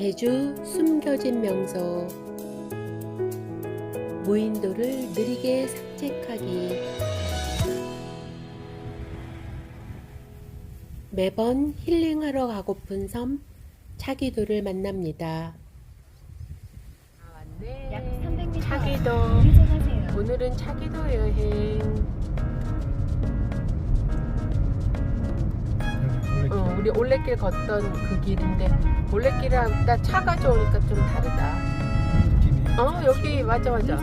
제주 숨겨진 명소 무인도를 느리게 산책하기 매번 힐링하러 가고픈 섬 차기도를 만납니다. 약 300m 차기도. 오늘은 차기도 여행. 우리 올레길 걷던 그 길인데 올레길이랑 나 차가 좋으니까 좀 다르다. 어 여기 맞아 맞아.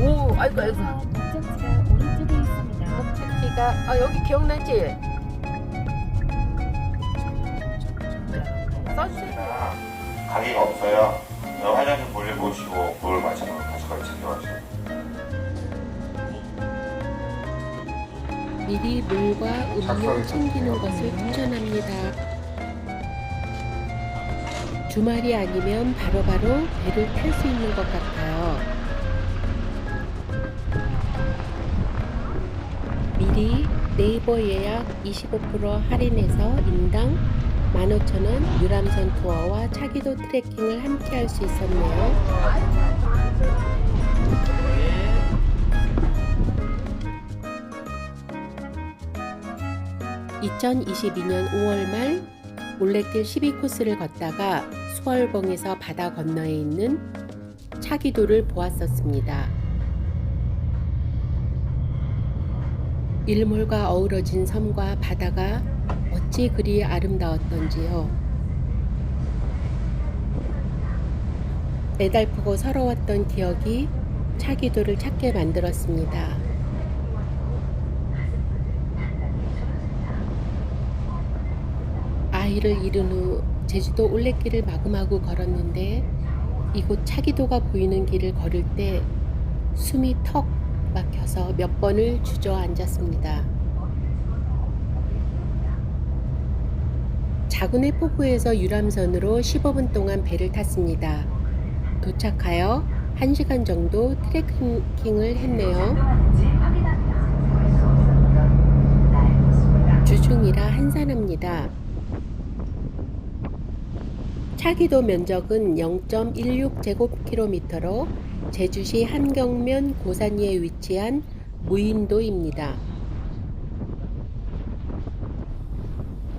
오 아이고 아이고. 목적지가 오른쪽에 있습니다. 목적지가 아 여기 기억나지? 선셋. 가게가 없어요. 어, 화장실 볼일 보시고 볼 마시고. 미리 물과 음료 챙기는 것을 추천합니다. 주말이 아니면 바로 바로 배를 탈 수 있는 것 같아요. 미리 네이버 예약 25% 할인해서 인당 15,000원 유람선 투어와 차기도 트레킹을 함께 할 수 있었네요. 2022년 5월 말 올레길 12코스를 걷다가 수월봉에서 바다 건너에 있는 차기도를 보았었습니다. 일몰과 어우러진 섬과 바다가 어찌 그리 아름다웠던지요. 애달프고 서러웠던 기억이 차기도를 찾게 만들었습니다. 아이를 잃은 후 제주도 올레길을 마구마구 걸었는데 이곳 차기도가 보이는 길을 걸을 때 숨이 턱 막혀서 몇 번을 주저앉았습니다. 자군의 포구에서 유람선으로 15분 동안 배를 탔습니다. 도착하여 1시간 정도 트레킹을 했네요. 주중이라 한산합니다. 차기도 면적은 0.16제곱킬로미터로 제주시 한경면 고산리에 위치한 무인도입니다.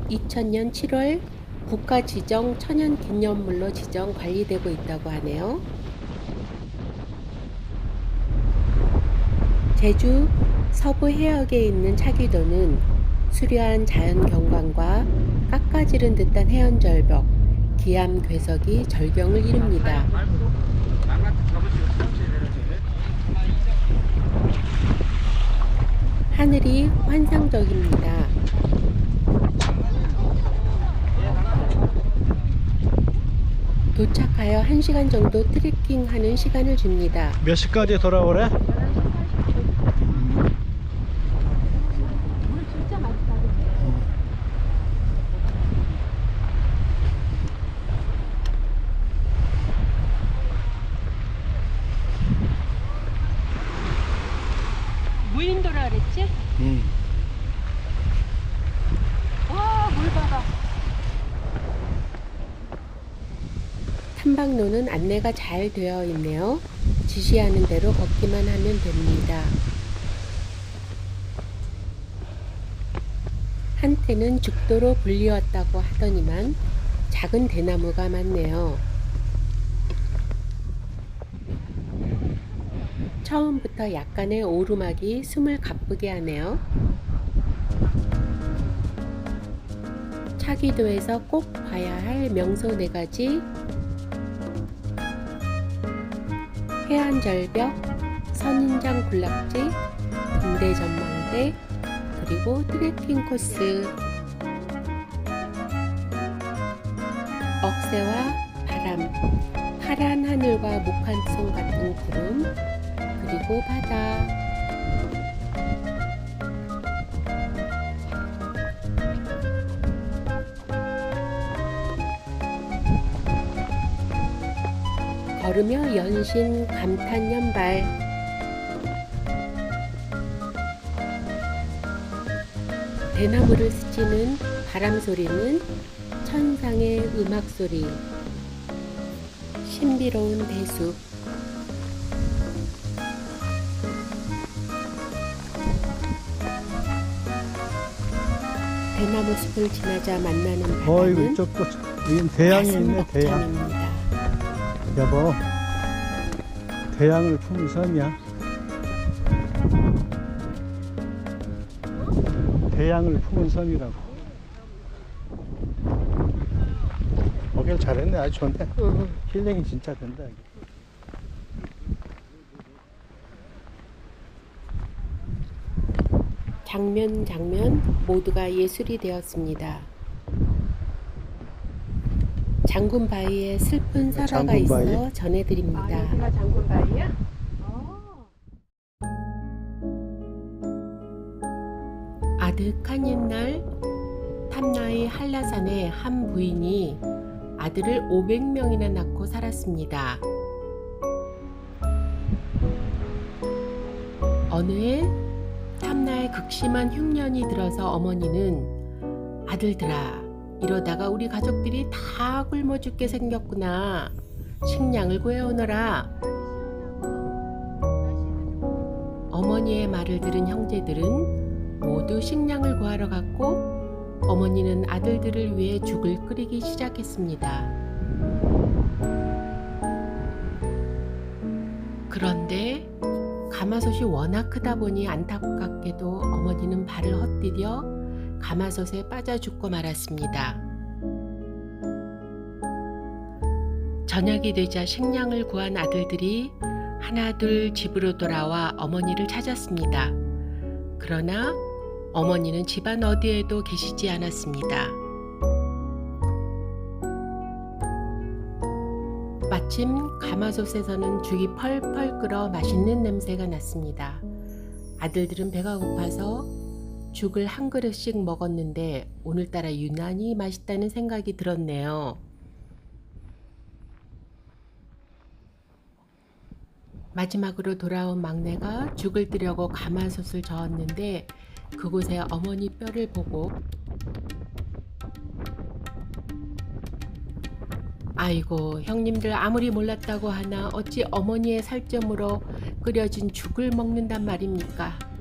2000년 7월 국가 지정 천연 기념물로 지정 관리되고 있다고 하네요. 제주 서부 해역에 있는 차기도는 수려한 자연 경관과 깎아지른 듯한 해안 절벽, 기암 괴석이 절경을 이룹니다. 하늘이 환상적입니다. 도착하여 1시간 정도 트레킹하는 시간을 줍니다. 몇 시까지 돌아오래? 무인도라 그랬지? 응. 와, 물 봐봐. 탐방로는 안내가 잘 되어 있네요. 지시하는 대로 걷기만 하면 됩니다. 한때는 죽도로 불리웠다고 하더니만 작은 대나무가 많네요. 처음부터 약간의 오르막이 숨을 가쁘게 하네요. 차기도에서 꼭 봐야 할 명소 네 가지 해안절벽, 선인장 군락지, 군대 전망대, 그리고 트레킹 코스 억새와 바람, 파란 하늘과 목한송 같은 구름, 그리고 바다. 걸으며 연신 감탄 연발. 대나무를 스치는 바람 소리는 천상의 음악 소리. 신비로운 배숲 대나무 숲을 지나자 만나는 어이구 바다는 이쪽도 여긴 대양이 있네 대양 여보 대양을 품은 섬이야 대양을 품은 섬이라고 오길 잘했네 아주 좋네 응. 힐링이 진짜 된다 여기. 장면 장면 모두가 예술이 되었습니다. 장군 바위에 슬픈 설화가 장군 있어 바위? 전해드립니다. 여기가 장군바위야? 아득한 옛날 탐나이 한라산의 한 부인이 아들을 500명이나 낳고 살았습니다. 어느 해 탐나의 극심한 흉년이 들어서 어머니는 아들들아 이러다가 우리 가족들이 다 굶어 죽게 생겼구나 식량을 구해오너라 어머니의 말을 들은 형제들은 모두 식량을 구하러 갔고 어머니는 아들들을 위해 죽을 끓이기 시작했습니다. 그런데 가마솥이 워낙 크다 보니 안타깝게도 어머니는 발을 헛디뎌 가마솥에 빠져 죽고 말았습니다. 저녁이 되자 식량을 구한 아들들이 하나둘 집으로 돌아와 어머니를 찾았습니다. 그러나 어머니는 집안 어디에도 계시지 않았습니다. 마침 가마솥에서는 죽이 펄펄 끓어 맛있는 냄새가 났습니다. 아들들은 배가 고파서 죽을 한 그릇씩 먹었는데 오늘따라 유난히 맛있다는 생각이 들었네요. 마지막으로 돌아온 막내가 죽을 뜨려고 가마솥을 저었는데 그곳에 어머니 뼈를 보고 아이고 형님들 아무리 몰랐다고 하나 어찌 어머니의 살점으로 끓여진 죽을 먹는단 말입니까?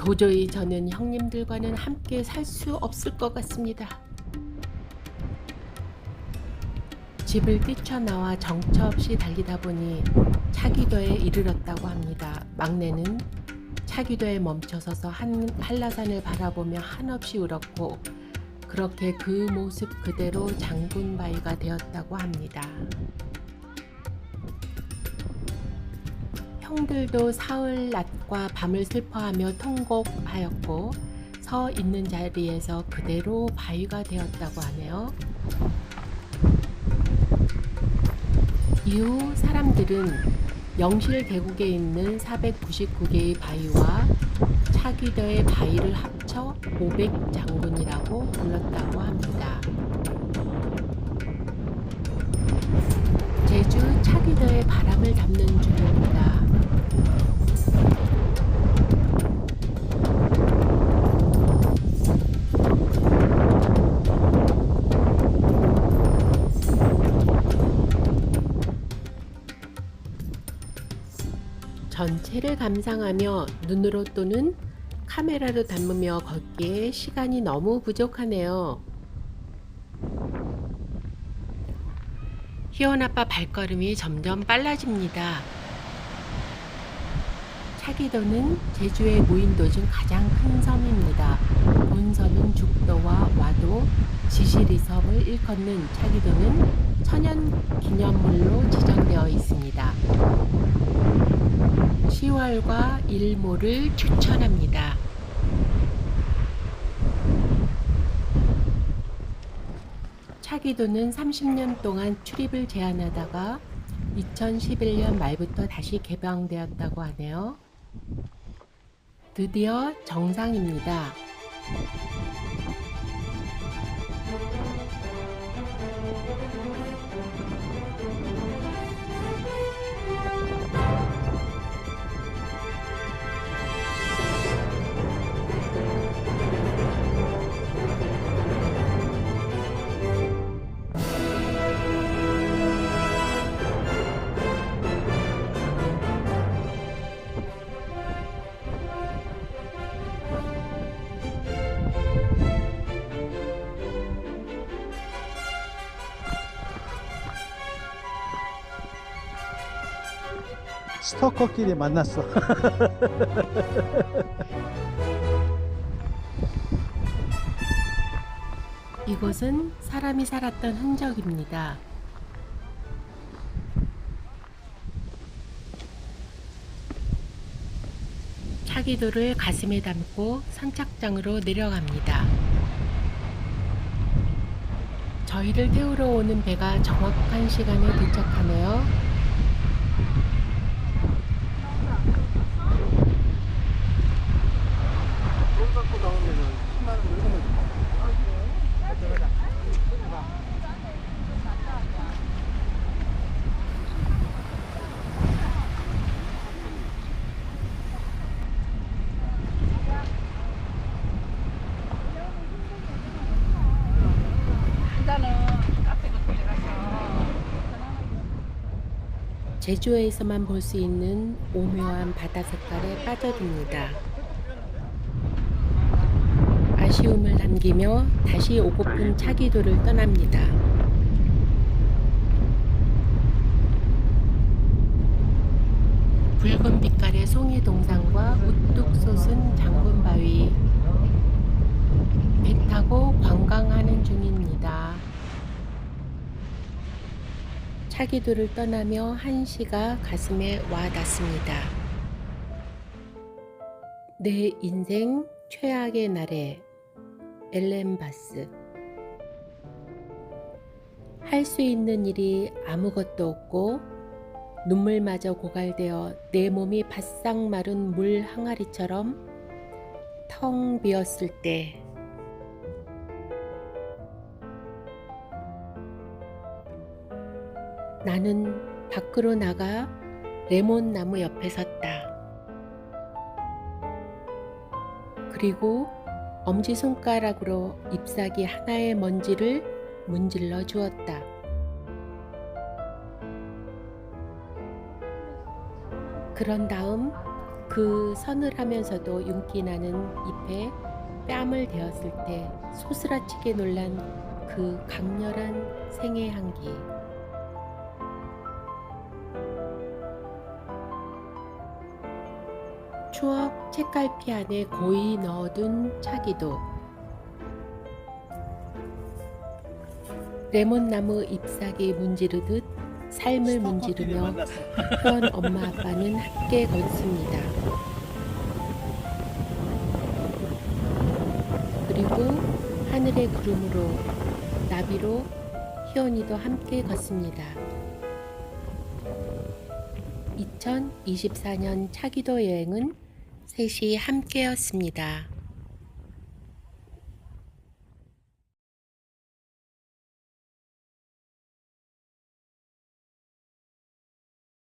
도저히 저는 형님들과는 함께 살 수 없을 것 같습니다. 집을 뛰쳐나와 정처 없이 달리다 보니 차기도에 이르렀다고 합니다. 막내는 차기도에 멈춰서서 한, 한라산을 바라보며 한없이 울었고 그렇게 그 모습 그대로 장군바위가 되었다고 합니다. 형들도 사흘 낮과 밤을 슬퍼하며 통곡하였고 서 있는 자리에서 그대로 바위가 되었다고 하네요. 이후 사람들은 영실 계곡에 있는 499개의 바위와 차기도의 바위를 합쳐 500장군이라고 불렀다고 합니다. 전체를 감상하며 눈으로 또는 카메라로 담으며 걷기에 시간이 너무 부족하네요. 희원 아빠 발걸음이 점점 빨라집니다. 차기도는 제주의 무인도 중 가장 큰 섬입니다. 본섬인 죽도와 와도, 지시리섬을 일컫는 차기도는 천연 기념물로 지정되어 있습니다. 4월과 일몰을 추천합니다. 차기도는 30년 동안 출입을 제한하다가 2011년 말부터 다시 개방되었다고 하네요. 드디어 정상입니다. 스토커끼리 만났어. 이곳은 사람이 살았던 흔적입니다. 차기도를 가슴에 담고 선착장으로 내려갑니다. 저희를 태우러 오는 배가 정확한 시간에 도착하네요. 제주에서만 볼 수 있는 오묘한 바다 색깔에 빠져듭니다. 아쉬움을 남기며 다시 오고픈 차기도를 떠납니다. 붉은 빛깔의 송이 동상과 우뚝 솟은 장군 바위. 배 타고 관광하는 중입니다. 차기도를 떠나며 한 시가 가슴에 와 닿습니다. 내 인생 최악의 날에 엘렌 바스 할 수 있는 일이 아무것도 없고 눈물마저 고갈되어 내 몸이 바싹 마른 물 항아리처럼 텅 비었을 때 나는 밖으로 나가 레몬 나무 옆에 섰다. 그리고 엄지손가락으로 잎사귀 하나의 먼지를 문질러 주었다. 그런 다음 그 서늘하면서도 윤기 나는 잎에 뺨을 대었을 때 소스라치게 놀란 그 강렬한 생의 향기. 추억 책갈피 안에 고이 넣어둔 차기도 레몬나무 잎사귀 문지르듯 삶을 문지르며 현 엄마 아빠는 함께 걷습니다. 그리고 하늘의 구름으로 나비로 희원이도 함께 걷습니다. 2024년 차기도 여행은 셋이 함께였습니다.